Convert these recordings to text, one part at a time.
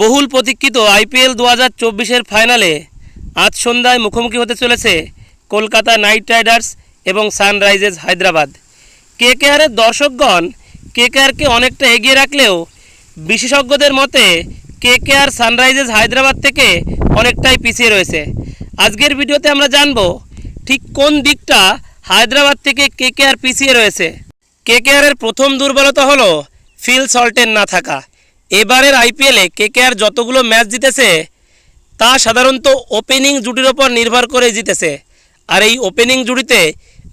বহুল প্রতীক্ষিত আইপিএল দু হাজার চব্বিশের ফাইনালে আজ সন্ধ্যায় মুখোমুখি হতে চলেছে কলকাতা নাইট রাইডার্স এবং সানরাইজার্স হায়দ্রাবাদ। কে কেআরের দর্শকগণ কে কেআরকে অনেকটা এগিয়ে রাখলেও বিশেষজ্ঞদের মতে কে কেআর সানরাইজার্স হায়দ্রাবাদ থেকে অনেকটাই পিছিয়ে রয়েছে। আজকের ভিডিওতে আমরা জানব ঠিক কোন দিকটা হায়দ্রাবাদ থেকে কে কেআর পিছিয়ে রয়েছে। কে কেআরের প্রথম দুর্বলতা হলো ফিল সল্টের না থাকা। এবারের আইপিএলে কে কেআর যতগুলো ম্যাচ জিতেছে, তা সাধারণত ওপেনিং জুটির ওপর নির্ভর করে জিতেছে। আর এই ওপেনিং জুটিতে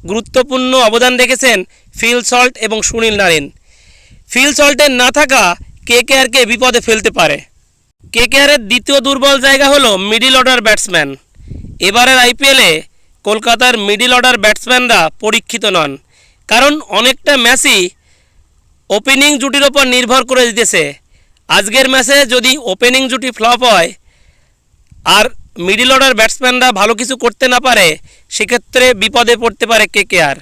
গুরুত্বপূর্ণ অবদান রেখেছেন ফিল সল্ট এবং সুনীল নারিন। ফিল সল্টের না থাকা কে কেআরকে বিপদে ফেলতে পারে। কে কেআরের দ্বিতীয় দুর্বল জায়গা হলো মিডিল অর্ডার ব্যাটসম্যান। এবারের আইপিএলে কলকাতার মিডিল অর্ডার ব্যাটসম্যানরা পরীক্ষিত নন, কারণ অনেকটা ম্যাচই ওপেনিং জুটির ওপর নির্ভর করে দিতেছে আজকের ম্যাচে যদি ওপেনিং জুটি ফ্লপ হয় আর মিডিল অর্ডার ব্যাটসম্যানরা ভালো কিছু করতে না পারে, সেক্ষেত্রে বিপদে পড়তে পারে কে কে আর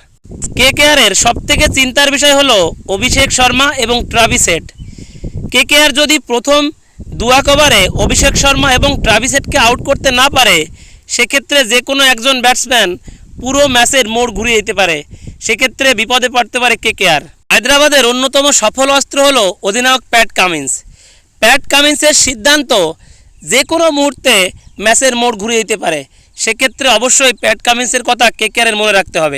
কে কে আরের সবথেকে চিন্তার বিষয় হলো অভিষেক শর্মা এবং ট্রাভিসেট। কে কে আর যদি প্রথম দুয়া কভারে অভিষেক শর্মা এবং ট্রাভিসেটকে আউট করতে না পারে, সেক্ষেত্রে যে কোনো একজন ব্যাটসম্যান পুরো ম্যাচের মোড় ঘুরিয়ে দিতে পারে, সেক্ষেত্রে বিপদে পড়তে পারে কে কে আর হায়দ্রাবাদের অন্যতম সফল অস্ত্র হলো অধিনায়ক প্যাট কামিন্স। প্যাট কামিন্সের সিদ্ধান্ত যে কোনো মুহূর্তে ম্যাচের মোড় ঘুরিয়ে দিতে পারে। সেক্ষেত্রে অবশ্যই প্যাট কামিন্সের কথা কে কেয়ারের মনে রাখতে হবে?